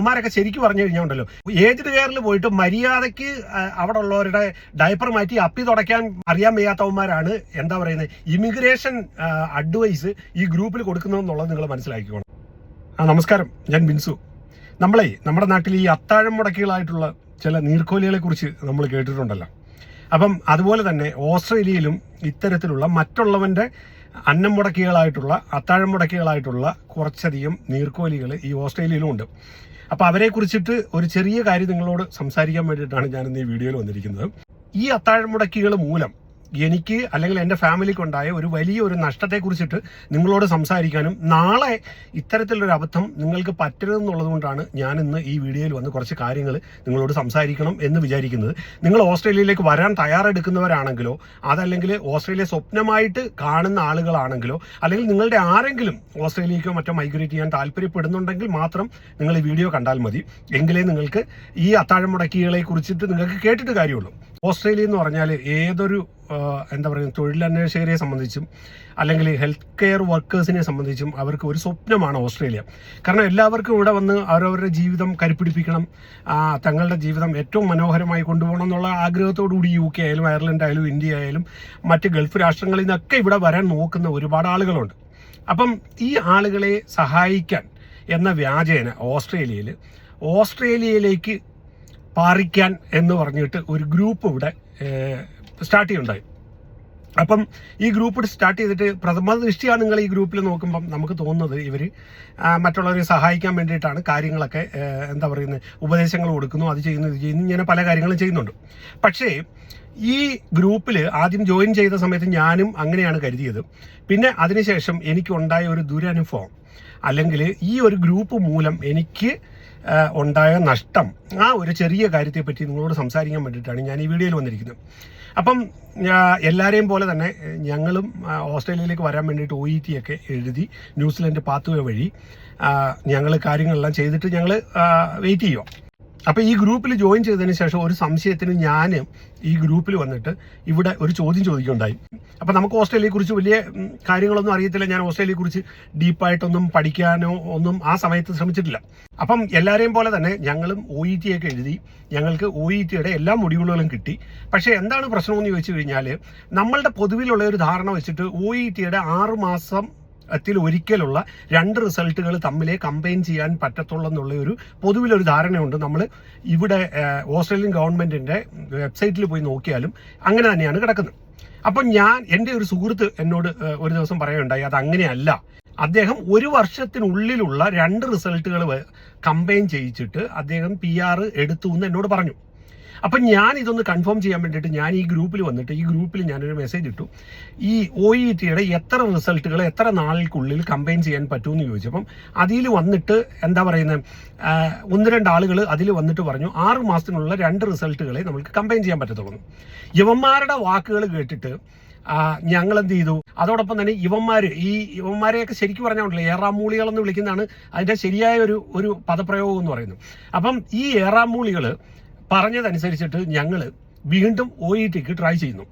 അവന്മാരൊക്കെ ശരിക്കും പറഞ്ഞു കഴിഞ്ഞാൽ ഉണ്ടല്ലോ ഏജ്ഡ് കെയറിൽ പോയിട്ട് മര്യാദയ്ക്ക് അവിടെ ഉള്ളവരുടെ ഡയപ്പർ മാറ്റി അപ്പി തുടയ്ക്കാൻ അറിയാൻ വയ്യാത്തവന്മാരാണ് എന്താ പറയുന്നത് ഇമിഗ്രേഷൻ അഡ്വൈസ് ഈ ഗ്രൂപ്പിൽ കൊടുക്കുന്നതെന്നുള്ളത് നിങ്ങൾ മനസ്സിലാക്കിക്കോണം. ആ നമസ്കാരം. ഞാൻ ബിൻസു. നമ്മളെ നമ്മുടെ നാട്ടിൽ ഈ അത്താഴം മുടക്കികളായിട്ടുള്ള ചില നീർക്കോലികളെ കുറിച്ച് നമ്മൾ കേട്ടിട്ടുണ്ടല്ലോ. അപ്പം അതുപോലെ തന്നെ ഓസ്ട്രേലിയയിലും ഇത്തരത്തിലുള്ള മറ്റുള്ളവന്റെ അന്നം മുടക്കികളായിട്ടുള്ള അത്താഴം മുടക്കികളായിട്ടുള്ള കുറച്ചധികം നീർക്കോലികൾ ഈ ഓസ്ട്രേലിയയിലും ഉണ്ട് അപ്പോൾ അവരെ കുറിച്ചിട്ട് ഒരു ചെറിയ കാര്യം നിങ്ങളോട് സംസാരിക്കാൻ വേണ്ടിയിട്ടാണ് ഞാൻ ഇന്ന് ഈ വീഡിയോയിൽ വന്നിരിക്കുന്നത്. ഈ അത്താഴം മുടക്കികൾ മൂലം എനിക്ക് അല്ലെങ്കിൽ എന്റെ ഫാമിലിക്കുണ്ടായ ഒരു വലിയ ഒരു നഷ്ടത്തെ കുറിച്ചിട്ട് നിങ്ങളോട് സംസാരിക്കാനും നാളെ ഇത്തരത്തിലൊരു അബദ്ധം നിങ്ങൾക്ക് പറ്റരുതെന്നുള്ളത് കൊണ്ടാണ് ഞാൻ ഇന്ന് ഈ വീഡിയോയിൽ വന്ന് കുറച്ച് കാര്യങ്ങൾ നിങ്ങളോട് സംസാരിക്കണം എന്ന് വിചാരിക്കുന്നത്. നിങ്ങൾ ഓസ്ട്രേലിയയിലേക്ക് വരാൻ തയ്യാറെടുക്കുന്നവരാണെങ്കിലോ അതല്ലെങ്കിൽ ഓസ്ട്രേലിയ സ്വപ്നമായിട്ട് കാണുന്ന ആളുകളാണെങ്കിലോ അല്ലെങ്കിൽ നിങ്ങളുടെ ആരെങ്കിലും ഓസ്ട്രേലിയക്കോ മറ്റോ മൈഗ്രേറ്റ് ചെയ്യാൻ താല്പര്യപ്പെടുന്നുണ്ടെങ്കിൽ മാത്രം നിങ്ങൾ ഈ വീഡിയോ കണ്ടാൽ മതി. എങ്കിലേ നിങ്ങൾക്ക് ഈ അത്താഴം മുടക്കികളെ കുറിച്ചിട്ട് നിങ്ങൾക്ക് കേട്ടിട്ട് കാര്യമുള്ളൂ. ഓസ്ട്രേലിയ എന്ന് പറഞ്ഞാൽ ഏതൊരു എന്താ പറയുക തൊഴിലന്വേഷകരെ സംബന്ധിച്ചും അല്ലെങ്കിൽ ഹെൽത്ത് കെയർ വർക്കേഴ്സിനെ സംബന്ധിച്ചും അവർക്ക് ഒരു സ്വപ്നമാണ് ഓസ്ട്രേലിയ. കാരണം എല്ലാവർക്കും ഇവിടെ വന്ന് അവരവരുടെ ജീവിതം കരുപ്പിടിപ്പിക്കണം. തങ്ങളുടെ ജീവിതം ഏറ്റവും മനോഹരമായി കൊണ്ടുപോകണം എന്നുള്ള ആഗ്രഹത്തോടുകൂടി യു കെ ആയാലും അയർലൻഡ് ആയാലും ഇന്ത്യ ആയാലും മറ്റ് ഗൾഫ് രാഷ്ട്രങ്ങളിൽ നിന്നൊക്കെ ഇവിടെ വരാൻ നോക്കുന്ന ഒരുപാട് ആളുകളുണ്ട്. അപ്പം ഈ ആളുകളെ സഹായിക്കാൻ എന്ന വ്യാജേന ഓസ്ട്രേലിയയിൽ ഓസ്ട്രേലിയയിലേക്ക് പാറിക്കാൻ എന്ന് പറഞ്ഞിട്ട് ഒരു ഗ്രൂപ്പ് ഇവിടെ സ്റ്റാർട്ട് ചെയ്യുണ്ടായി അപ്പം ഈ ഗ്രൂപ്പ് സ്റ്റാർട്ട് ചെയ്തിട്ട് പ്രഥമ ദൃഷ്ടിയാണ് നിങ്ങൾ ഈ ഗ്രൂപ്പിൽ നോക്കുമ്പം നമുക്ക് തോന്നുന്നത് ഇവർ മറ്റുള്ളവരെ സഹായിക്കാൻ വേണ്ടിയിട്ടാണ് കാര്യങ്ങളൊക്കെ എന്താ പറയുന്നത് ഉപദേശങ്ങൾ കൊടുക്കുന്നു അത് ചെയ്യുന്നു ഇത് ചെയ്യുന്നു ഇങ്ങനെ പല കാര്യങ്ങളും ചെയ്യുന്നുണ്ട്. പക്ഷേ ഈ ഗ്രൂപ്പിൽ ആദ്യം ജോയിൻ ചെയ്ത സമയത്ത് ഞാനും അങ്ങനെയാണ് കരുതിയത്. പിന്നെ അതിനുശേഷം എനിക്കുണ്ടായ ഒരു ദുരനുഭവം. അല്ലെങ്കിൽ ഈ ഒരു ഗ്രൂപ്പ് മൂലം എനിക്ക് ഉണ്ടായ നഷ്ടം. ആ ഒരു ചെറിയ കാര്യത്തെപ്പറ്റി നിങ്ങളോട് സംസാരിക്കാൻ വേണ്ടിയിട്ടാണ് ഞാൻ ഈ വീഡിയോയിൽ വന്നിരിക്കുന്നത്. അപ്പം എല്ലാവരെയും പോലെ തന്നെ ഞങ്ങളും ഓസ്ട്രേലിയയിലേക്ക് വരാൻ വേണ്ടിയിട്ട് ഒ ഇ ടി ഒക്കെ എഴുതി ന്യൂസിലൻഡ് പാത്തുവേ വഴി ഞങ്ങൾ കാര്യങ്ങളെല്ലാം ചെയ്തിട്ട് ഞങ്ങൾ വെയിറ്റ് ചെയ്യുക അപ്പോൾ ഈ ഗ്രൂപ്പിൽ ജോയിൻ ചെയ്തതിന് ശേഷം ഒരു സംശയത്തിന് ഞാൻ ഈ ഗ്രൂപ്പിൽ വന്നിട്ട് ഇവിടെ ഒരു ചോദ്യം ചോദിക്കുകയുണ്ടായി. അപ്പോൾ നമുക്ക് ഓസ്ട്രേലിയയെ കുറിച്ച് വലിയ കാര്യങ്ങളൊന്നും അറിയത്തില്ല. ഞാൻ ഓസ്ട്രേലിയയെ കുറിച്ച് ഡീപ്പായിട്ടൊന്നും പഠിക്കാനോ ഒന്നും ആ സമയത്ത് ശ്രമിച്ചിട്ടില്ല. അപ്പം എല്ലാവരെയും പോലെ തന്നെ ഞങ്ങളും ഒ ഇ ടി ഒക്കെ എഴുതി ഞങ്ങൾക്ക് ഒ ഇ ടിയുടെ എല്ലാ മൊഡ്യൂളുകളും കിട്ടി. പക്ഷേ എന്താണ് പ്രശ്നമെന്ന് ചോദിച്ചു കഴിഞ്ഞാൽ നമ്മളുടെ പൊതുവിലുള്ള ഒരു ധാരണ വെച്ചിട്ട് ഒ ഇ ടിയുടെ ആറ് മാസം ത്തിൽ ഒരിക്കലുള്ള രണ്ട് റിസൾട്ടുകൾ തമ്മിലേ കമ്പൈൻ ചെയ്യാൻ പറ്റത്തുള്ളൂ എന്നുള്ള ഒരു പൊതുവിലൊരു ധാരണയുണ്ട്. നമ്മൾ ഇവിടെ ഓസ്ട്രേലിയൻ ഗവൺമെന്റിന്റെ വെബ്സൈറ്റിൽ പോയി നോക്കിയാലും അങ്ങനെ തന്നെയാണ് കിടക്കുന്നത്. അപ്പം ഞാൻ എന്റെ ഒരു സുഹൃത്ത് എന്നോട് ഒരു ദിവസം പറയുകയുണ്ടായി അത് അങ്ങനെയല്ല. അദ്ദേഹം ഒരു വർഷത്തിനുള്ളിലുള്ള രണ്ട് റിസൾട്ടുകൾ കമ്പൈൻ ചെയ്യിച്ചിട്ട് അദ്ദേഹം പി ആർ എടുത്തു എന്ന് എന്നോട് പറഞ്ഞു. അപ്പം ഞാൻ ഇതൊന്ന് കൺഫേം ചെയ്യാൻ വേണ്ടിയിട്ട് ഞാൻ ഈ ഗ്രൂപ്പിൽ വന്നിട്ട് ഈ ഗ്രൂപ്പിൽ ഞാനൊരു മെസ്സേജ് ഇട്ടു. ഈ ഒ ഇ ടിയുടെ എത്ര റിസൾട്ടുകൾ എത്ര നാളുകൾക്കുള്ളിൽ കമ്പൈൻ ചെയ്യാൻ പറ്റുമെന്ന് ചോദിച്ചപ്പം അതിൽ വന്നിട്ട് എന്താ പറയുന്നത് ഒന്ന് രണ്ട് ആളുകൾ അതിൽ വന്നിട്ട് പറഞ്ഞു ആറ് മാസത്തിനുള്ള രണ്ട് റിസൾട്ടുകളെ നമുക്ക് കമ്പൈൻ ചെയ്യാൻ പറ്റത്തുള്ളൂ യവന്മാരുടെ വാക്കുകൾ കേട്ടിട്ട് ഞങ്ങൾ എന്ത് ചെയ്തു? അതോടൊപ്പം തന്നെ ഇവന്മാർ ഈ ഇവന്മാരെയൊക്കെ ശരിക്കും പറഞ്ഞാൽ ഏറാമൂളികൾ എന്ന് വിളിക്കുന്നതാണ് അതിന്റെ ശരിയായ ഒരു ഒരു പദപ്രയോഗം എന്ന് പറയുന്നത്. അപ്പം ഈ ഏറാമൂളികൾ പറഞ്ഞതനുസരിച്ചിട്ട് ഞങ്ങൾ വീണ്ടും ഒ ഇ ടിക്ക് ട്രൈ ചെയ്യുന്നു.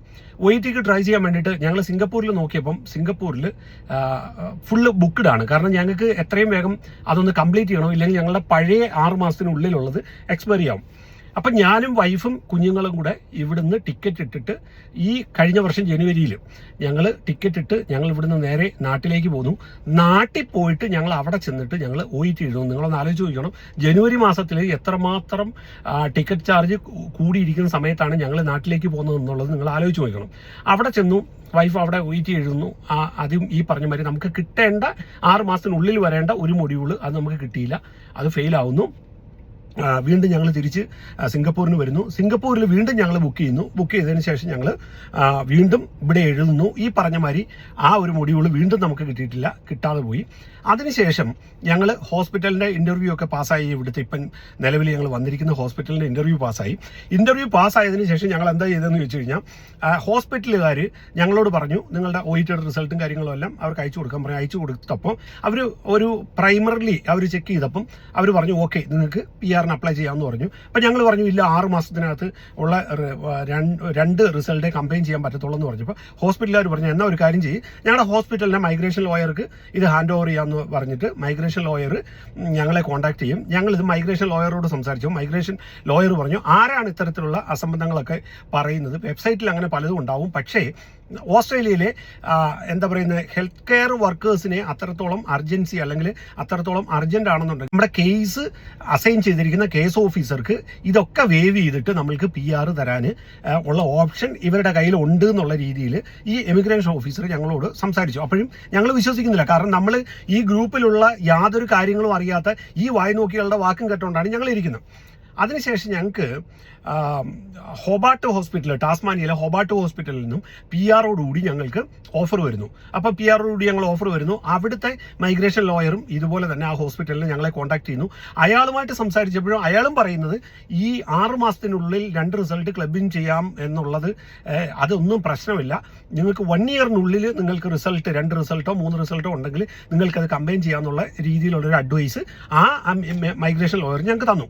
ഒ ഇ ടിക്ക് ട്രൈ ചെയ്യാൻ വേണ്ടിയിട്ട് ഞങ്ങൾ സിംഗപ്പൂരിൽ നോക്കിയപ്പം സിംഗപ്പൂരിൽ ഫുള്ള് ബുക്ക്ഡ് ആണ്. കാരണം ഞങ്ങൾക്ക് എത്രയും വേഗം അതൊന്ന് കംപ്ലീറ്റ് ചെയ്യണോ ഇല്ലെങ്കിൽ ഞങ്ങളുടെ പഴയ ആറ് മാസത്തിനുള്ളിലുള്ളത് എക്സ്പയറി ആവും. അപ്പം ഞാനും വൈഫും കുഞ്ഞുങ്ങളും കൂടെ ഇവിടുന്ന് ടിക്കറ്റ് ഇട്ടിട്ട് ഈ കഴിഞ്ഞ വർഷം ജനുവരിയിൽ ഞങ്ങൾ ടിക്കറ്റ് ഇട്ട് ഞങ്ങൾ ഇവിടുന്ന് നേരെ നാട്ടിലേക്ക് പോന്നു. നാട്ടിൽ പോയിട്ട് ഞങ്ങൾ അവിടെ ചെന്നിട്ട് ഞങ്ങൾ ഒ ഇ ടി എഴുതുന്നു. നിങ്ങളൊന്ന് ആലോചിച്ച് നോക്കണം ജനുവരി മാസത്തിൽ എത്രമാത്രം ടിക്കറ്റ് ചാർജ് കൂടിയിരിക്കുന്ന സമയത്താണ് ഞങ്ങൾ നാട്ടിലേക്ക് പോകുന്നത് എന്നുള്ളത് നിങ്ങൾ ആലോചിച്ച് നോക്കണം അവിടെ ചെന്നു വൈഫ് അവിടെ ഒ ടി എഴുതുന്നു. ആ അതും ഈ പറഞ്ഞ മാതിരി നമുക്ക് കിട്ടേണ്ട ആറ് മാസത്തിനുള്ളിൽ വരേണ്ട ഒരു മൊഡ്യൂൾ അത് നമുക്ക് കിട്ടിയില്ല. അത് ആ, വീണ്ടും ഞങ്ങൾ തിരിച്ച് സിംഗപ്പൂരിന് വരുന്നു. സിംഗപ്പൂരിൽ വീണ്ടും ഞങ്ങൾ ബുക്ക് ചെയ്യുന്നു. ബുക്ക് ചെയ്തതിന് ശേഷം ഞങ്ങൾ വീണ്ടും ഇവിടെ എഴുതുന്നു. ഈ പറഞ്ഞ മാതിരി ആ ഒരു മൊഡ്യൂൾ വീണ്ടും നമുക്ക് കിട്ടിയിട്ടില്ല. കിട്ടാതെ പോയി. അതിനുശേഷം ഞങ്ങൾ ഹോസ്പിറ്റലിന്റെ ഇന്റർവ്യൂ ഒക്കെ പാസ്സായി. ഇവിടുത്തെ ഇപ്പം നിലവിൽ ഞങ്ങൾ വന്നിരിക്കുന്ന ഹോസ്പിറ്റലിന്റെ ഇന്റർവ്യൂ പാസ്സായി. ഇന്റർവ്യൂ പാസ്സായതിനു ശേഷം ഞങ്ങൾ എന്താ ചെയ്തതെന്ന് ചോദിച്ചു കഴിഞ്ഞാൽ ഹോസ്പിറ്റലുകാർ ഞങ്ങളോട് പറഞ്ഞു നിങ്ങളുടെ ഒ റിസൾട്ടും കാര്യങ്ങളും എല്ലാം അവർക്ക് അയച്ചു കൊടുക്കാൻ പറഞ്ഞു അയച്ചു കൊടുത്തപ്പോൾ അവർ ഒരു പ്രൈമറിലി അവർ ചെക്ക് ചെയ്തപ്പം അവർ പറഞ്ഞു ഓക്കെ നിങ്ങൾക്ക് പി ആർ ഉടനെ അപ്ലൈ ചെയ്യാമെന്ന് പറഞ്ഞു. അപ്പം ഞങ്ങൾ പറഞ്ഞു ഇല്ല ആറ് മാസത്തിനകത്ത് ഉള്ള രണ്ട് രണ്ട് റിസൾട്ടേ കംപ്ലയിൻ ചെയ്യാൻ പറ്റത്തുള്ളൂ എന്ന് പറഞ്ഞപ്പോൾ ഹോസ്പിറ്റലുകാർ പറഞ്ഞു എന്നാ ഒരു കാര്യം ചെയ്യും. ഞങ്ങളുടെ ഹോസ്പിറ്റലിലെ മൈഗ്രേഷൻ ലോയർക്ക് ഇത് ഹാൻഡ് ഓവർ ചെയ്യാമെന്ന് പറഞ്ഞിട്ട് മൈഗ്രേഷൻ ലോയർ ഞങ്ങളെ കോൺടാക്ട് ചെയ്യും. ഞങ്ങൾ ഇത് മൈഗ്രേഷൻ ലോയറോട് സംസാരിച്ചു. മൈഗ്രേഷൻ ലോയർ പറഞ്ഞു ആരാണ് ഇത്തരത്തിലുള്ള അസംബന്ധങ്ങളൊക്കെ പറയുന്നത്? വെബ്സൈറ്റിൽ അങ്ങനെ പലതും ഉണ്ടാവും. പക്ഷേ ഓസ്ട്രേലിയയിലെ എന്താ പറയുന്ന ഹെൽത്ത് കെയർ വർക്കേഴ്സിനെ അത്രത്തോളം അർജൻസി അല്ലെങ്കിൽ അത്രത്തോളം അർജന്റ് ആണെന്നുണ്ടെങ്കിൽ നമ്മുടെ കേസ് അസൈൻ ചെയ്തിരിക്കുന്ന കേസ് ഓഫീസർക്ക് ഇതൊക്കെ വേവ് ചെയ്തിട്ട് നമ്മൾക്ക് പി ആർ തരാൻ ഉള്ള ഓപ്ഷൻ ഇവരുടെ കയ്യിൽ ഉണ്ട് എന്നുള്ള രീതിയിൽ ഈ എമിഗ്രേഷൻ ഓഫീസർ ഞങ്ങളോട് സംസാരിച്ചു. അപ്പോഴും ഞങ്ങൾ വിശ്വസിക്കുന്നില്ല. കാരണം നമ്മൾ ഈ ഗ്രൂപ്പിലുള്ള യാതൊരു കാര്യങ്ങളും അറിയാത്ത ഈ വായ്നോക്കികളുടെ വാക്കും കേട്ടുകൊണ്ടാണ് ഞങ്ങൾ ഇരിക്കുന്നത്. അതിനുശേഷം ഞങ്ങൾക്ക് ഹോബാട്ട് ഹോസ്പിറ്റൽ ടാസ്മാനിയയിലെ ഹോബാട്ട് ഹോസ്പിറ്റലിൽ നിന്നും പി ആറോടുകൂടി ഞങ്ങൾക്ക് ഓഫർ വരുന്നു. അപ്പോൾ പി ആറോടുകൂടി ഞങ്ങൾ ഓഫർ വരുന്നു. അവിടുത്തെ മൈഗ്രേഷൻ ലോയറും ഇതുപോലെ തന്നെ ആ ഹോസ്പിറ്റലിൽ ഞങ്ങളെ കോൺടാക്ട് ചെയ്യുന്നു. അയാളുമായിട്ട് സംസാരിച്ചപ്പോഴും അയാളും പറയുന്നത് ഈ ആറ് മാസത്തിനുള്ളിൽ രണ്ട് റിസൾട്ട് ക്ലബിൻ ചെയ്യാം എന്നുള്ളത് അതൊന്നും പ്രശ്നമില്ല. നിങ്ങൾക്ക് വൺ ഇയറിനുള്ളിൽ നിങ്ങൾക്ക് റിസൾട്ട് രണ്ട് റിസൾട്ടോ മൂന്ന് റിസൾട്ടോ ഉണ്ടെങ്കിൽ നിങ്ങൾക്കത് കമ്പൈൻ ചെയ്യാമെന്നുള്ള രീതിയിലുള്ളൊരു അഡ്വൈസ് ആ മൈഗ്രേഷൻ ലോയർ ഞങ്ങൾക്ക് തന്നു.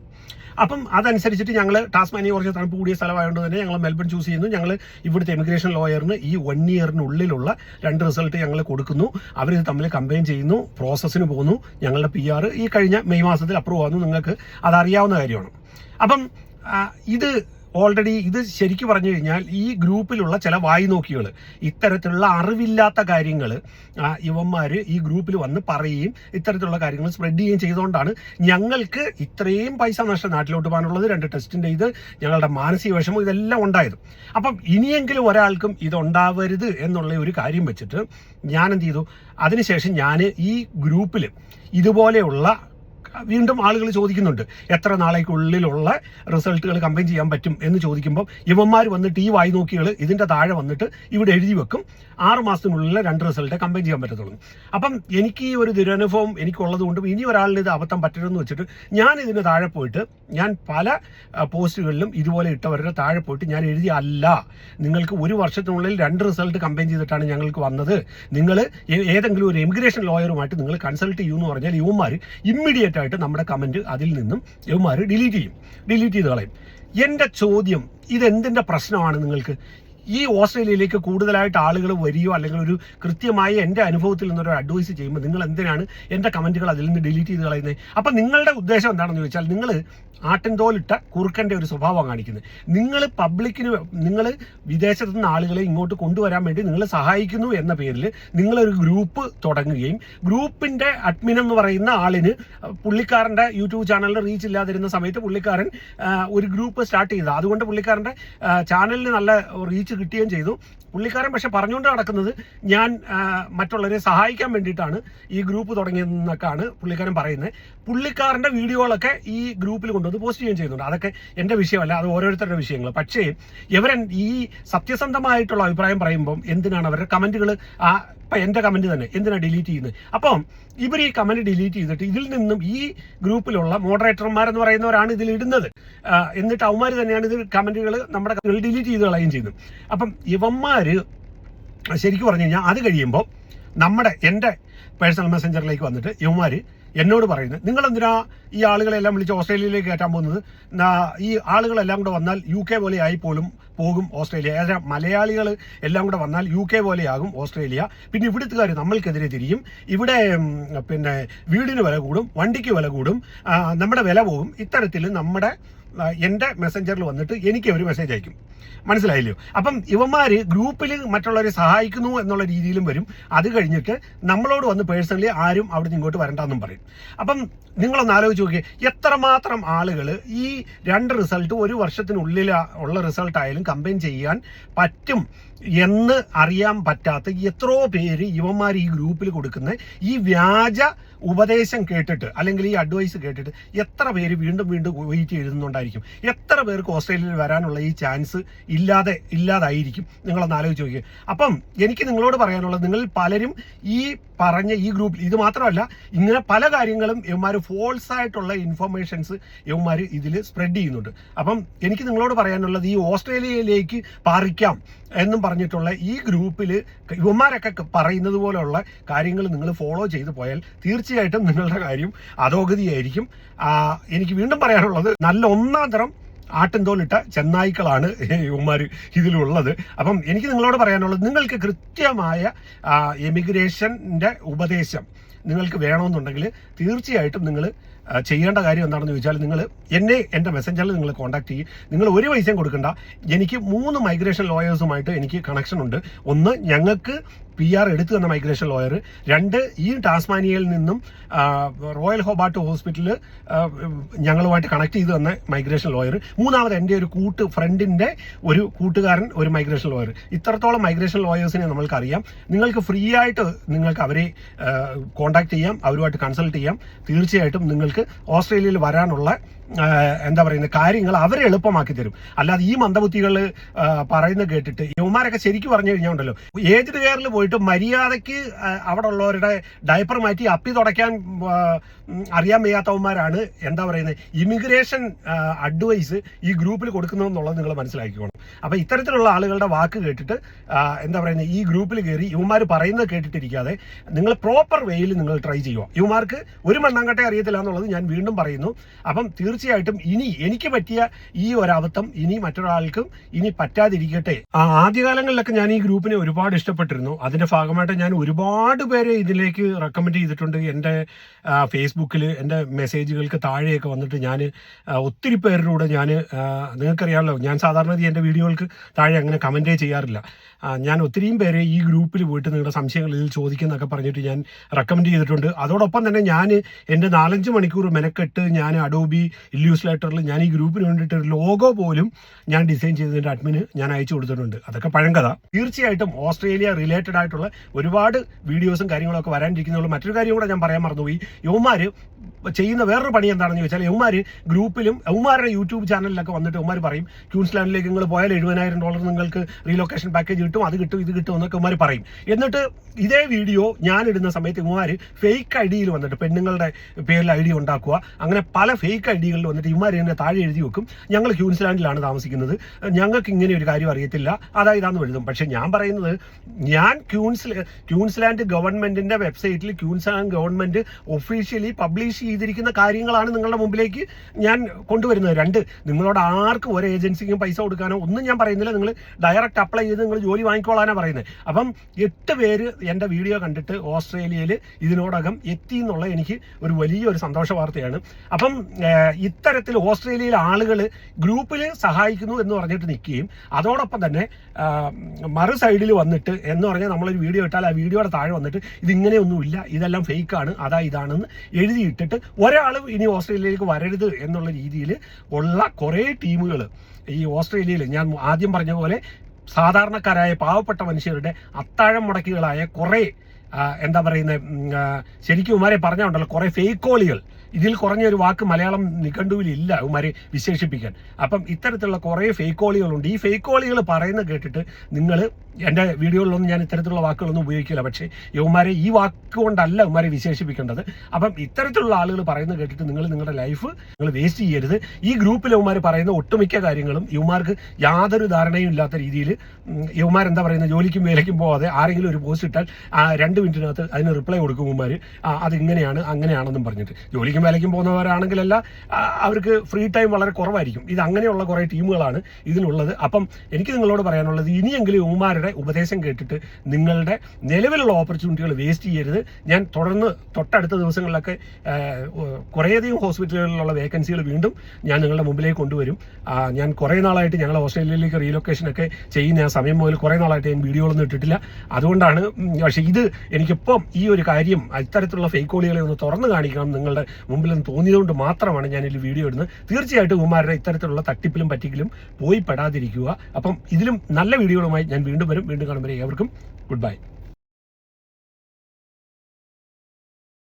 അപ്പം അതനുസരിച്ചിട്ട് ഞങ്ങൾ ടാസ്മാനിയ കുറച്ച് തണുപ്പ് കൂടിയ സ്ഥലമായതുകൊണ്ട് തന്നെ ഞങ്ങൾ മെൽബൺ ചൂസ് ചെയ്യുന്നു. ഞങ്ങൾ ഇവിടുത്തെ ഇമിഗ്രേഷൻ ലോയറിന് ഈ വൺ ഇയറിനുള്ളിലുള്ള രണ്ട് റിസൾട്ട് ഞങ്ങൾ കൊടുക്കുന്നു. അവരിത് തമ്മിൽ കമ്പയിൻ ചെയ്യുന്നു. പ്രോസസ്സിന് പോകുന്നു. ഞങ്ങളുടെ പി ആർ ഈ കഴിഞ്ഞ മെയ് മാസത്തിൽ അപ്രൂവ് ആകുന്നു നിങ്ങൾക്ക് അതറിയാവുന്ന കാര്യമാണ്. അപ്പം ഇത് ഓൾറെഡി ഇത് ശരിക്കും പറഞ്ഞു കഴിഞ്ഞാൽ ഈ ഗ്രൂപ്പിലുള്ള ചില വായി നോക്കികൾ ഇത്തരത്തിലുള്ള അറിവില്ലാത്ത കാര്യങ്ങൾ ഇവന്മാർ ഈ ഗ്രൂപ്പിൽ വന്ന് പറയുകയും ഇത്തരത്തിലുള്ള കാര്യങ്ങൾ സ്പ്രെഡ് ചെയ്യുകയും ചെയ്തുകൊണ്ടാണ് ഞങ്ങൾക്ക് ഇത്രയും പൈസ നഷ്ടം നാട്ടിലോട്ട് പോകാനുള്ളത്. രണ്ട് ടെസ്റ്റിന്റെ ഇത് ഞങ്ങളുടെ മാനസിക വിഷമം ഇതെല്ലാം ഉണ്ടായത്. അപ്പം ഇനിയെങ്കിലും ഒരാൾക്കും ഇതുണ്ടാവരുത് എന്നുള്ള ഒരു കാര്യം വെച്ചിട്ട് ഞാൻ എന്ത് ചെയ്തു? അതിനുശേഷം ഞാൻ ഈ ഗ്രൂപ്പിൽ ഇതുപോലെയുള്ള വീണ്ടും ആളുകൾ ചോദിക്കുന്നുണ്ട് എത്ര നാളേക്കുള്ളിലുള്ള റിസൾട്ടുകൾ കമ്പൈൻ ചെയ്യാൻ പറ്റും എന്ന് ചോദിക്കുമ്പോൾ ഇവന്മാർ വന്നിട്ട് ഈ വായി നോക്കികൾ ഇതിന്റെ താഴെ വന്നിട്ട് ഇവിടെ എഴുതി വെക്കും. ആറ് മാസത്തിനുള്ളിൽ രണ്ട് റിസൾട്ട് കമ്പൈൻ ചെയ്യാൻ പറ്റത്തുള്ളൂ. അപ്പം എനിക്ക് ഈ ഒരു ദുരനുഭവം എനിക്കുള്ളത് കൊണ്ടും ഇനി ഒരാളിന് ഇത് അബദ്ധം പറ്റരുതെന്ന് വെച്ചിട്ട് ഞാൻ ഇതിന് താഴെ പോയിട്ട് ഞാൻ പല പോസ്റ്റുകളിലും ഇതുപോലെ ഇട്ടവരുടെ താഴെ പോയിട്ട് ഞാൻ എഴുതി അല്ല. നിങ്ങൾക്ക് ഒരു വർഷത്തിനുള്ളിൽ രണ്ട് റിസൾട്ട് കമ്പൈൻ ചെയ്തിട്ടാണ് ഞങ്ങൾക്ക് വന്നത്. നിങ്ങൾ ഏതെങ്കിലും ഒരു എമിഗ്രേഷൻ ലോയറുമായിട്ട് നിങ്ങൾ കൺസൾട്ട് ചെയ്യുമെന്ന് പറഞ്ഞാൽ യുവമാർ ഇമ്മീഡിയറ്റ് നമ്മുടെ കമന്റ് അതിൽ നിന്നും ഇവന്മാർ ഡിലീറ്റ് ചെയ്യും. ഡിലീറ്റ് ചെയ്ത് കളയും. എന്റെ ചോദ്യം ഇതെന്തിന്റെ പ്രശ്നമാണ് നിങ്ങൾക്ക്? ഈ ഓസ്ട്രേലിയയിലേക്ക് കൂടുതലായിട്ട് ആളുകൾ വരികയോ അല്ലെങ്കിൽ ഒരു കൃത്യമായി എന്റെ അനുഭവത്തിൽ നിന്നൊരു അഡ്വൈസ് ചെയ്യുമ്പോൾ നിങ്ങൾ എന്തിനാണ് എന്റെ കമന്റുകൾ അതിൽ നിന്ന് ഡിലീറ്റ് ചെയ്ത് കളയുന്നത്? അപ്പം നിങ്ങളുടെ ഉദ്ദേശം എന്താണെന്ന് ചോദിച്ചാൽ നിങ്ങൾ ആട്ടിൻതോലിട്ട കുറുക്കന്റെ ഒരു സ്വഭാവം കാണിക്കുന്നത്. നിങ്ങൾ പബ്ലിക്കിന് നിങ്ങൾ വിദേശത്തു നിന്ന് ആളുകളെ ഇങ്ങോട്ട് കൊണ്ടുവരാൻ വേണ്ടി നിങ്ങൾ സഹായിക്കുന്നു എന്ന പേരിൽ നിങ്ങളൊരു ഗ്രൂപ്പ് തുടങ്ങുകയും ഗ്രൂപ്പിന്റെ അഡ്മിൻ എന്ന് പറയുന്ന ആളിന് പുള്ളിക്കാരന്റെ യൂട്യൂബ് ചാനലിൽ റീച്ച് ഇല്ലാതിരുന്ന സമയത്ത് പുള്ളിക്കാരൻ ഒരു ഗ്രൂപ്പ് സ്റ്റാർട്ട് ചെയ്തത്. അതുകൊണ്ട് പുള്ളിക്കാരന്റെ ചാനലിന് നല്ല റീച്ച് കിട്ടുകയും ചെയ്തു. പുള്ളിക്കാരൻ പക്ഷെ പറഞ്ഞുകൊണ്ട് നടക്കുന്നത്. ഞാൻ മറ്റുള്ളവരെ സഹായിക്കാൻ വേണ്ടിയിട്ടാണ് ഈ ഗ്രൂപ്പ് തുടങ്ങിയതെന്നൊക്കെയാണ് പുള്ളിക്കാരൻ പറയുന്നത്. പുള്ളിക്കാരന്റെ വീഡിയോകളൊക്കെ ഈ ഗ്രൂപ്പിൽ കൊണ്ടുവന്ന് പോസ്റ്റ് ചെയ്യുകയും ചെയ്യുന്നുണ്ട്. അതൊക്കെ എന്റെ വിഷയമല്ല അത് ഓരോരുത്തരുടെ വിഷയങ്ങൾ. പക്ഷേ ഇവരൻ ഈ സത്യസന്ധമായിട്ടുള്ള അഭിപ്രായം പറയുമ്പം എന്തിനാണ് അവരുടെ കമന്റുകൾ ആ ഇപ്പം എന്റെ കമന്റ് തന്നെ എന്തിനാണ് ഡിലീറ്റ് ചെയ്യുന്നത്? അപ്പം ഇവർ ഈ കമന്റ് ഡിലീറ്റ് ചെയ്തിട്ട് ഇതിൽ നിന്നും ഈ ഗ്രൂപ്പിലുള്ള മോഡറേറ്റർമാരെന്ന് പറയുന്നവരാണ് ഇതിൽ ഇടുന്നത്. എന്നിട്ട് അവന്മാർ തന്നെയാണ് ഇത് കമന്റുകൾ നമ്മുടെ ഡിലീറ്റ് ചെയ്ത് കളയുകയും ചെയ്യുന്നത്. അപ്പം ഇവന്മാർ ശരിക്കും പറഞ്ഞു കഴിഞ്ഞാൽ അത് കഴിയുമ്പോൾ നമ്മുടെ എന്റെ പേഴ്സണൽ മെസ്സഞ്ചറിലേക്ക് വന്നിട്ട് ഇവന്മാർ എന്നോട് പറയുന്നത് നിങ്ങളെന്തിനാ ഈ ആളുകളെല്ലാം വിളിച്ച് ഓസ്ട്രേലിയയിലേക്ക് കയറ്റാൻ പോകുന്നത്? ഈ ആളുകളെല്ലാം കൂടെ വന്നാൽ യു കെ പോലെ ആയി പോലും പോകും ഓസ്ട്രേലിയ. അതായത് മലയാളികൾ എല്ലാം കൂടെ വന്നാൽ യു കെ പോലെയാകും ഓസ്ട്രേലിയ. പിന്നെ ഇവിടുത്തുകാർ നമ്മൾക്കെതിരെ തിരിയും. ഇവിടെ പിന്നെ വീടിന് വില കൂടും വണ്ടിക്ക് വില കൂടും നമ്മുടെ വില പോകും. ഇത്തരത്തിൽ നമ്മുടെ എന്റെ മെസ്സഞ്ചറിൽ വന്നിട്ട് എനിക്ക് ഒരു മെസ്സേജ് അയക്കും. മനസ്സിലായില്ലയോ അപ്പം ഇവന്മാർ ഗ്രൂപ്പിൽ മറ്റുള്ളവരെ സഹായിക്കുന്നു എന്നുള്ള രീതിയിലും വരും. അത് കഴിഞ്ഞിട്ട് നമ്മളോട് വന്ന് പേഴ്സണലി ആരും അവിടെ ഇങ്ങോട്ട് വരണ്ടെന്നും പറയും. അപ്പം നിങ്ങളൊന്ന് ആലോചിച്ച് നോക്കിയേ എത്രമാത്രം ആളുകൾ ഈ രണ്ട് റിസൾട്ട് ഒരു വർഷത്തിനുള്ളിൽ ഉള്ള റിസൾട്ട് ആയാലും കമ്പൈൻ ചെയ്യാൻ പറ്റും എന്ന് അറിയാൻ പറ്റാത്ത എത്രയോ പേര് ഇവന്മാർ ഈ ഗ്രൂപ്പിൽ കൊടുക്കുന്ന ഈ വ്യാജ ഉപദേശം കേട്ടിട്ട് അല്ലെങ്കിൽ ഈ അഡ്വൈസ് കേട്ടിട്ട് എത്ര പേര് വീണ്ടും വീണ്ടും വെയിറ്റ് എഴുതുന്നുണ്ടായിരിക്കും എത്ര പേർക്ക് ഓസ്ട്രേലിയയിൽ വരാനുള്ള ഈ ചാൻസ് ഇല്ലാതെ ഇല്ലാതായിരിക്കും? നിങ്ങളൊന്ന് ആലോചിച്ച് നോക്കിയത് അപ്പം എനിക്ക് നിങ്ങളോട് പറയാനുള്ളത് നിങ്ങൾ പലരും ഈ പറഞ്ഞ ഈ ഗ്രൂപ്പിൽ ഇത് മാത്രമല്ല ഇങ്ങനെ പല കാര്യങ്ങളും ഇവന്മാർ ഫോൾസ് ആയിട്ടുള്ള ഇൻഫർമേഷൻസ് ഇവന്മാർ ഇതിൽ സ്പ്രെഡ് ചെയ്യുന്നുണ്ട്. അപ്പം എനിക്ക് നിങ്ങളോട് പറയാനുള്ളത് ഈ ഓസ്ട്രേലിയയിലേക്ക് പാറിക്കാം എന്നും പറഞ്ഞിട്ടുള്ള ഈ ഗ്രൂപ്പിൽ ഇവന്മാരൊക്കെ പറയുന്നത് പോലെയുള്ള കാര്യങ്ങൾ നിങ്ങൾ ഫോളോ ചെയ്തു പോയാൽ തീർച്ചയായും തീർച്ചയായിട്ടും നിങ്ങളുടെ കാര്യം അധോഗതിയായിരിക്കും. എനിക്ക് വീണ്ടും പറയാനുള്ളത് നല്ല ഒന്നാം തരം ആട്ടിൻതോലിട്ട ചെന്നായ്ക്കളാണ് ഇവന്മാർ ഇതിലുള്ളത്. അപ്പം എനിക്ക് നിങ്ങളോട് പറയാനുള്ളത് നിങ്ങൾക്ക് കൃത്യമായ എമിഗ്രേഷന്റെ ഉപദേശം നിങ്ങൾക്ക് വേണമെന്നുണ്ടെങ്കിൽ തീർച്ചയായിട്ടും നിങ്ങൾ ചെയ്യേണ്ട കാര്യം എന്താണെന്ന് ചോദിച്ചാൽ നിങ്ങൾ എന്നെ എന്റെ മെസ്സഞ്ചറിൽ നിങ്ങൾ കോൺടാക്ട് ചെയ്യും. നിങ്ങൾ ഒരു പൈസയും കൊടുക്കണ്ട. എനിക്ക് മൂന്ന് മൈഗ്രേഷൻ ലോയേഴ്സുമായിട്ട് എനിക്ക് കണക്ഷൻ ഉണ്ട്. ഒന്ന് ഞങ്ങൾക്ക് പി ആർ എടുത്തു തന്ന മൈഗ്രേഷൻ ലോയർ രണ്ട് ഈ ടാസ്മാനിയയിൽ നിന്നും റോയൽ ഹോബാട്ട് ഹോസ്പിറ്റലിൽ ഞങ്ങളുമായിട്ട് കണക്ട് ചെയ്തു തന്ന മൈഗ്രേഷൻ ലോയർ മൂന്നാമത് എന്റെ ഒരു കൂട്ട് ഫ്രണ്ടിന്റെ ഒരു കൂട്ടുകാരൻ ഒരു മൈഗ്രേഷൻ ലോയർ ഇത്രത്തോളം മൈഗ്രേഷൻ ലോയേഴ്സിനെ നമ്മൾക്കറിയാം. നിങ്ങൾക്ക് ഫ്രീ ആയിട്ട് നിങ്ങൾക്ക് അവരെ കോൺടാക്ട് ചെയ്യാം അവരുമായിട്ട് കൺസൾട്ട് ചെയ്യാം. തീർച്ചയായിട്ടും നിങ്ങൾക്ക് ഓസ്ട്രേലിയയിൽ വരാനുള്ള എന്താ പറയുന്ന കാര്യങ്ങൾ അവരെ എളുപ്പമാക്കി തരും. അല്ലാതെ ഈ മന്ദബുദ്ധികൾ പറയുന്നത് കേട്ടിട്ട് യുവമാരൊക്കെ ശരിക്കും പറഞ്ഞു കഴിഞ്ഞാൽ ഉണ്ടല്ലോ ഏജ്ഡ് കെയറിൽ പോയിട്ട് മര്യാദയ്ക്ക് അവിടെ ഉള്ളവരുടെ ഡയപ്പർ മാറ്റി അപ്പി തുടയ്ക്കാൻ അറിയാൻ വയ്യാത്തവന്മാരാണ് എന്താ പറയുന്നത് ഇമിഗ്രേഷൻ അഡ്വൈസ് ഈ ഗ്രൂപ്പിൽ കൊടുക്കുന്നതെന്നുള്ളത് നിങ്ങൾ മനസ്സിലാക്കിക്കോണം. അപ്പോൾ ഇത്തരത്തിലുള്ള ആളുകളുടെ വാക്ക് കേട്ടിട്ട് എന്താ പറയുന്നത് ഈ ഗ്രൂപ്പിൽ കയറി യുവമാർ പറയുന്നത് കേട്ടിട്ടിരിക്കാതെ നിങ്ങൾ പ്രോപ്പർ വേയിൽ നിങ്ങൾ ട്രൈ ചെയ്യുക. യുവമാർക്ക് ഒരു മണ്ണാങ്കട്ടെ അറിയത്തില്ല എന്നുള്ളത് ഞാൻ വീണ്ടും പറയുന്നു. അപ്പം തീർച്ചയായിട്ടും ഇനി എനിക്ക് പറ്റിയ ഈ ഒരു അബദ്ധം ഇനി മറ്റൊരാൾക്കും ഇനി പറ്റാതിരിക്കട്ടെ. ആ ആദ്യകാലങ്ങളിലൊക്കെ ഞാൻ ഈ ഗ്രൂപ്പിനെ ഒരുപാട് ഇഷ്ടപ്പെട്ടിരുന്നു. അതിന്റെ ഭാഗമായിട്ട് ഞാൻ ഒരുപാട് പേരെ ഇതിലേക്ക് റെക്കമെൻഡ് ചെയ്തിട്ടുണ്ട്. എന്റെ ഫേസ്ബുക്കിൽ എന്റെ മെസ്സേജുകൾക്ക് താഴെയൊക്കെ വന്നിട്ട് ഞാൻ ഒത്തിരി പേരിലൂടെ ഞാൻ നിങ്ങൾക്കറിയാമല്ലോ ഞാൻ സാധാരണ എന്റെ വീഡിയോകൾക്ക് താഴെ അങ്ങനെ കമന്റേ ചെയ്യാറില്ല. ഞാൻ ഒത്തിരിയും പേരെ ഈ ഗ്രൂപ്പിൽ പോയിട്ട് നിങ്ങളുടെ സംശയങ്ങൾ ഇതിൽ ചോദിക്കുന്നൊക്കെ പറഞ്ഞിട്ട് ഞാൻ റെക്കമെൻഡ് ചെയ്തിട്ടുണ്ട്. അതോടൊപ്പം തന്നെ ഞാൻ എന്റെ നാലഞ്ച് മണിക്കൂർ മെനക്കെട്ട് ഞാൻ അഡോബി ഇല്യൂസ്ലേറ്ററിൽ ഞാൻ ഈ ഗ്രൂപ്പിന് വേണ്ടിയിട്ട് ഒരു ലോഗോ പോലും ഞാൻ ഡിസൈൻ ചെയ്തതിന്റെ അഡ്മിന് ഞാൻ അയച്ചു കൊടുത്തിട്ടുണ്ട്. അതൊക്കെ പഴങ്കഥ. തീർച്ചയായിട്ടും ഓസ്ട്രേലിയ റിലേറ്റഡ് ആയിട്ടുള്ള ഒരുപാട് വീഡിയോസും കാര്യങ്ങളൊക്കെ വരാനിരിക്കുന്നുള്ളൂ. മറ്റൊരു കാര്യം കൂടെ ഞാൻ പറയാൻ മറന്നുപോയി. യുവമാർ ചെയ്യുന്ന വേറൊരു പണി എന്താണെന്ന് ചോദിച്ചാൽ യൗമാർ ഗ്രൂപ്പിലും യൗമാരുടെ യൂട്യൂബ് ചാനലിലൊക്കെ വന്നിട്ട് യൗമാർ പറയും ക്യൂൻസ്ലാൻഡിലേക്ക് നിങ്ങൾ പോയാൽ എഴുപതിനായിരം ഡോളർ നിങ്ങൾക്ക് റീലൊക്കേഷൻ പാക്കേജ് കിട്ടും അത് കിട്ടും ഇത് കിട്ടും എന്നൊക്കെ യൗമാർ പറയും. എന്നിട്ട് ഇതേ വീഡിയോ ഞാൻ ഇടുന്ന സമയത്ത് യുമാർ ഫേക്ക് ഐ ഡിയിൽ വന്നിട്ട് പെണ്ണുങ്ങളുടെ പേരിൽ ഐ ഡി ഉണ്ടാക്കുക അങ്ങനെ പല ഫേക്ക് ഐ ഡികളിൽ വന്നിട്ട് ഇവന്മാർ എന്നെ താഴെ എഴുതി വെക്കും. ഞങ്ങൾ ക്യൂൻസ്ലാൻഡിലാണ് താമസിക്കുന്നത്. ഞങ്ങൾക്ക് ഇങ്ങനെ ഒരു കാര്യം അറിയത്തില്ല. അതായതാന്ന് എഴുതും പക്ഷെ ഞാൻ പറയുന്നത് ഞാൻ ക്യൂൻസ് ക്യൂൻസ്ലാൻഡ് ഗവൺമെന്റിന്റെ വെബ്സൈറ്റിൽ ക്യൂൻസ്ലാൻഡ് ഗവൺമെന്റ് ഒഫീഷ്യലി പബ്ലിഷ് ചെയ്തിരിക്കുന്ന കാര്യങ്ങളാണ് നിങ്ങളുടെ മുമ്പിലേക്ക് ഞാൻ കൊണ്ടുവരുന്നത്. രണ്ട് നിങ്ങളോട് ആർക്കും ഒരു ഏജൻസിക്കും പൈസ കൊടുക്കാനോ ഒന്നും ഞാൻ പറയുന്നില്ല. നിങ്ങൾ ഡയറക്റ്റ് അപ്ലൈ ചെയ്ത് നിങ്ങൾ ജോലി വാങ്ങിക്കോളാനാണ് പറയുന്നത്. അപ്പം എട്ട് പേര് എന്റെ വീഡിയോ കണ്ടിട്ട് ഓസ്ട്രേലിയയിൽ ഇതിനോടകം എത്തി എന്നുള്ള എനിക്ക് ഒരു വലിയൊരു സന്തോഷ വാർത്തയാണ്. അപ്പം ഇത്തരത്തിൽ ഓസ്ട്രേലിയയിലെ ആളുകൾ ഗ്രൂപ്പിൽ സഹായിക്കുന്നു എന്ന് പറഞ്ഞിട്ട് നിൽക്കുകയും അതോടൊപ്പം തന്നെ മറു സൈഡിൽ വന്നിട്ട് എന്ന് പറഞ്ഞാൽ നമ്മളൊരു വീഡിയോ ഇട്ടാൽ ആ വീഡിയോയുടെ താഴെ വന്നിട്ട് ഇതിങ്ങനെയൊന്നുമില്ല. ഇതെല്ലാം ഫേക്കാണ് അതാ ഇതാണെന്ന് എഴുതിയിട്ടിട്ട് ഒരാളും ഇനി ഓസ്ട്രേലിയയിലേക്ക് വരരുത് എന്നുള്ള രീതിയിൽ ഉള്ള കുറേ ടീമുകൾ ഈ ഓസ്ട്രേലിയയിൽ ഞാൻ ആദ്യം പറഞ്ഞ പോലെ സാധാരണക്കാരായ പാവപ്പെട്ട മനുഷ്യരുടെ അത്താഴം മുടക്കികളായ കുറേ എന്താ പറയുന്നത് ശരിക്കും ഉമാരെ പറഞ്ഞുണ്ടല്ലോ കുറേ ഫേക്കോളികൾ ഇതിൽ കുറഞ്ഞ ഒരു വാക്ക് മലയാളം നിഘണ്ടുവിലില്ല ഉമാരെ വിശേഷിപ്പിക്കാൻ. അപ്പം ഇത്തരത്തിലുള്ള കുറേ ഫേക്ക് ഫേക്കോളികളുണ്ട് ഈ ഫേക്ക് കോളികൾ പറയുന്നത് കേട്ടിട്ട് നിങ്ങൾ എന്റെ വീഡിയോയിലൊന്നും ഞാൻ ഇത്തരത്തിലുള്ള വാക്കുകളൊന്നും ഉപയോഗിക്കില്ല. പക്ഷേ യൗമാരെ ഈ വാക്ക് കൊണ്ടല്ല വിശേഷിപ്പിക്കേണ്ടത്. അപ്പം ഇത്തരത്തിലുള്ള ആളുകൾ പറയുന്നത് കേട്ടിട്ട് നിങ്ങൾ നിങ്ങളുടെ ലൈഫ് നിങ്ങൾ വേസ്റ്റ് ചെയ്യരുത്. ഈ ഗ്രൂപ്പിൽ യൗമാർ പറയുന്ന ഒട്ടുമിക്ക കാര്യങ്ങളും യുവമാർക്ക് യാതൊരു ധാരണയും ഇല്ലാത്ത രീതിയിൽ യുവമാർ എന്താ പറയുന്നത്? ജോലിക്കും വേലയ്ക്കും പോവാതെ ആരെങ്കിലും ഒരു പോസ്റ്റ് ഇട്ടാൽ ആ രണ്ട് മിനിറ്റിനകത്ത് അതിന് റിപ്ലൈ കൊടുക്കും ഉമ്മാർ അതിങ്ങനെയാണ് അങ്ങനെയാണെന്നും പറഞ്ഞിട്ട്. ജോലിക്കും വേലയ്ക്കും പോകുന്നവരാണെങ്കിലല്ല അവർക്ക് ഫ്രീ ടൈം വളരെ കുറവായിരിക്കും. ഇത് അങ്ങനെയുള്ള കുറേ ടീമുകളാണ് ഇതിനുള്ളത് അപ്പം എനിക്ക് നിങ്ങളോട് പറയാനുള്ളത് ഇനിയെങ്കിലും ഉമ്മാരുടെ ഉപദേശം കേട്ടിട്ട് നിങ്ങളുടെ നിലവിലുള്ള ഓപ്പർച്യൂണിറ്റികൾ വേസ്റ്റ് ചെയ്യരുത്. ഞാൻ തുടർന്ന് തൊട്ടടുത്ത ദിവസങ്ങളിലൊക്കെ കുറേയധികം ഹോസ്പിറ്റലുകളിലുള്ള വേക്കൻസികൾ വീണ്ടും ഞാൻ നിങ്ങളുടെ മുമ്പിലേക്ക് കൊണ്ടുവരും. ഞാൻ കുറേ നാളായിട്ട് ഞങ്ങൾ ഓസ്ട്രേലിയയിലേക്ക് റീലൊക്കേഷനൊക്കെ ചെയ്യുന്ന ആ സമയം മുതൽ കുറേ നാളായിട്ട് ഞാൻ വീഡിയോകളൊന്നും ഇട്ടിട്ടില്ല. അതുകൊണ്ടാണ് പക്ഷേ ഇത് എനിക്കിപ്പം ഈ ഒരു കാര്യം ഇത്തരത്തിലുള്ള ഫേക്ക് കോളികളെ ഒന്ന് തുറന്നു കാണിക്കണം നിങ്ങളുടെ മുമ്പിൽ നിന്ന് തോന്നിയതുകൊണ്ട് മാത്രമാണ് ഞാൻ ഇതിൽ വീഡിയോ ഇടുന്നത്. തീർച്ചയായിട്ടും ഉമാരുടെ ഇത്തരത്തിലുള്ള തട്ടിപ്പിലും പറ്റിക്കലും പോയി പെടാതിരിക്കുക അപ്പം ഇതിലും നല്ല വീഡിയോകളുമായി ഞാൻ വീണ്ടും വരും. വീണ്ടും കാണുമ്പോൾ ഏവർക്കും ഗുഡ് ബൈ.